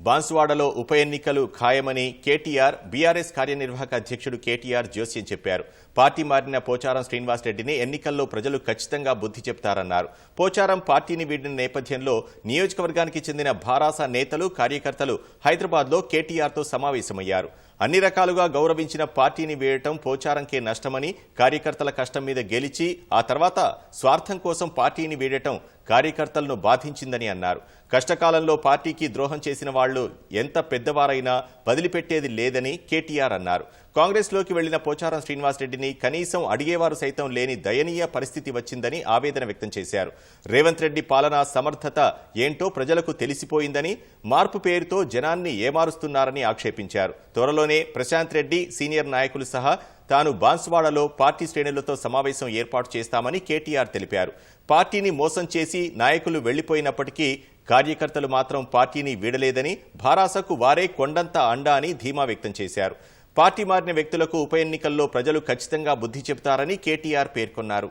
బాన్సువాడలో ఉప ఎన్నికలు ఖాయమని కేటీఆర్ బీఆర్ఎస్ కార్యనిర్వాహక అధ్యక్షుడు కేటీఆర్ జోస్యం చెప్పారు. పార్టీ మారిన పోచారం శ్రీనివాసరెడ్డిని ఎన్నికల్లో ప్రజలు ఖచ్చితంగా బుద్ధి చెప్తారన్నారు. పోచారం పార్టీని వీడిన నేపథ్యంలో నియోజకవర్గానికి చెందిన భారాస నేతలు కార్యకర్తలు హైదరాబాద్లో కేటీఆర్తో సమావేశమయ్యారు. అన్ని రకాలుగా గౌరవించిన పార్టీని వేయటం పోచారంకే నష్టమని కార్యకర్తల కష్టం మీద గెలిచి ఆ తర్వాత స్వార్థం కోసం పార్టీని వీడటం కార్యకర్తలను బాధించిందని అన్నారు. కష్టకాలంలో పార్టీకి ద్రోహం చేసిన వాళ్ళు ఎంత పెద్దవారైనా వదిలిపెట్టేది లేదని కేటీఆర్ అన్నారు. కాంగ్రెస్లోకి వెళ్ళిన పోచారం శ్రీనివాసరెడ్డిని కనీసం అడిగేవారు సైతం లేని దయనీయ పరిస్థితి వచ్చిందని ఆవేదన వ్యక్తం చేశారు. రేవంత్ రెడ్డి పాలనా సమర్థత ఏంటో ప్రజలకు తెలిసిపోయిందని మార్పు పేరుతో జనాన్ని ఏమారుస్తున్నారని ఆక్షేపించారు. త్వరలోనే ప్రశాంత్ రెడ్డి సీనియర్ నాయకులు సహా తాను బాన్స్వాడలో పార్టీ శ్రేణులతో సమావేశం ఏర్పాటు చేస్తామని కేటీఆర్ తెలిపారు. పార్టీని మోసం చేసి నాయకులు వెళ్ళిపోయినప్పటికీ కార్యకర్తలు మాత్రం పార్టీని వీడలేదని భారాసకు వారే కొండంత అండా అని ధీమా వ్యక్తం చేశారు. పార్టీ మారిన వ్యక్తులకు ఉప ఎన్నికల్లో ప్రజలు ఖచ్చితంగా బుద్ధి చెబుతారని కేటీఆర్ పేర్కొన్నారు.